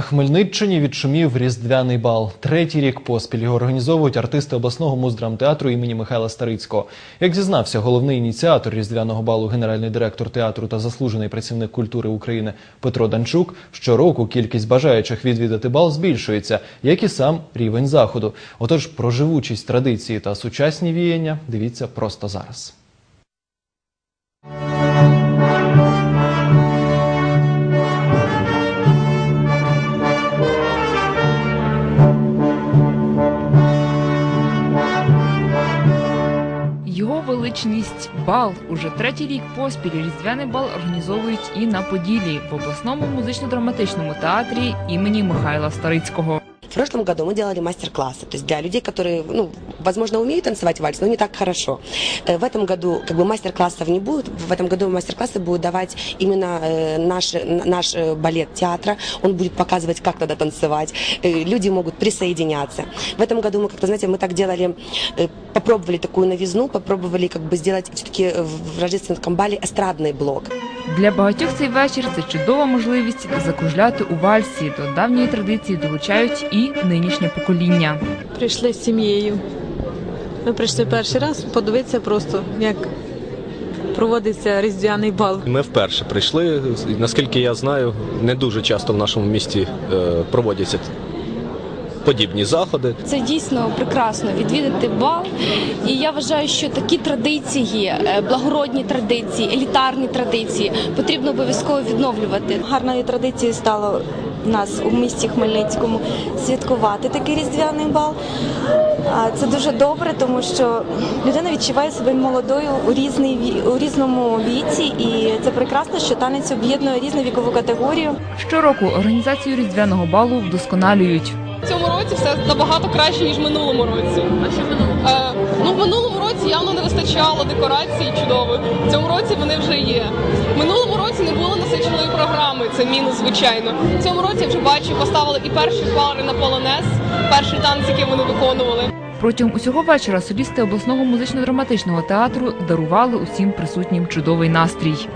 На Хмельниччині відшумів різдвяний бал. Третій рік поспіль його організовують артисти обласного муздрамтеатру імені Михайла Старицького. Як зізнався головний ініціатор різдвяного балу, генеральний директор театру та заслужений працівник культури України Петро Данчук, щороку кількість бажаючих відвідати бал збільшується, як і сам рівень заходу. Отож, про живучість традиції та сучасні віяння дивіться просто зараз. Величність бал уже третій рік поспіль різдвяний бал організовують і на Поділі в обласному музично-драматичному театрі імені Михайла Старицького. В прошлом году мы делали мастер-классы, то есть для людей, которые, ну, возможно, умеют танцевать вальс, но не так хорошо. Э, В этом году как бы мастер-классов не будет. В этом году мастер-классы будут давать именно э, наш, н- наш э, балет театра. Он будет показывать, как надо танцевать. Э, Люди могут присоединяться. В этом году мы как-то, знаете, мы так делали, э, попробовали такую новизну, попробовали как бы сделать все-таки в рождественском бале эстрадный блок. Для багатьох цей вечір це чудова можливість закружляти у вальсі. До давньої традиції долучають і нинішнє покоління. Прийшли з сім'єю. Ми прийшли перший раз подивитися просто, як проводиться різдвяний бал. Ми вперше прийшли. Наскільки я знаю, не дуже часто в нашому місті е, проводяться подібні заходи. Це дійсно прекрасно відвідати бал. І я вважаю, що такі традиції, е, благородні традиції, елітарні традиції потрібно обов'язково відновлювати. гарною традицією стало в нас у місті Хмельницькому святкувати такий різдвяний бал. Це дуже добре, тому що людина відчуває себе молодою у різний ві- у різному віці, і це прекрасно, що танець об'єднує різну вікову категорію. Щороку організацію різдвяного балу вдосконалюють. В цьому році все набагато краще ніж в минулому році. А що в минулому? Е, ну в минулому році явно не вистачало декорацій чудових. В цьому році вони вже є. В минулому році не було насиченої програми. Це мінус, звичайно. В цьому році я вже бачу, поставили і перші пари на полонез, перший танець, який вони виконували. Протягом усього вечора солісти обласного музично-драматичного театру дарували усім присутнім чудовий настрій.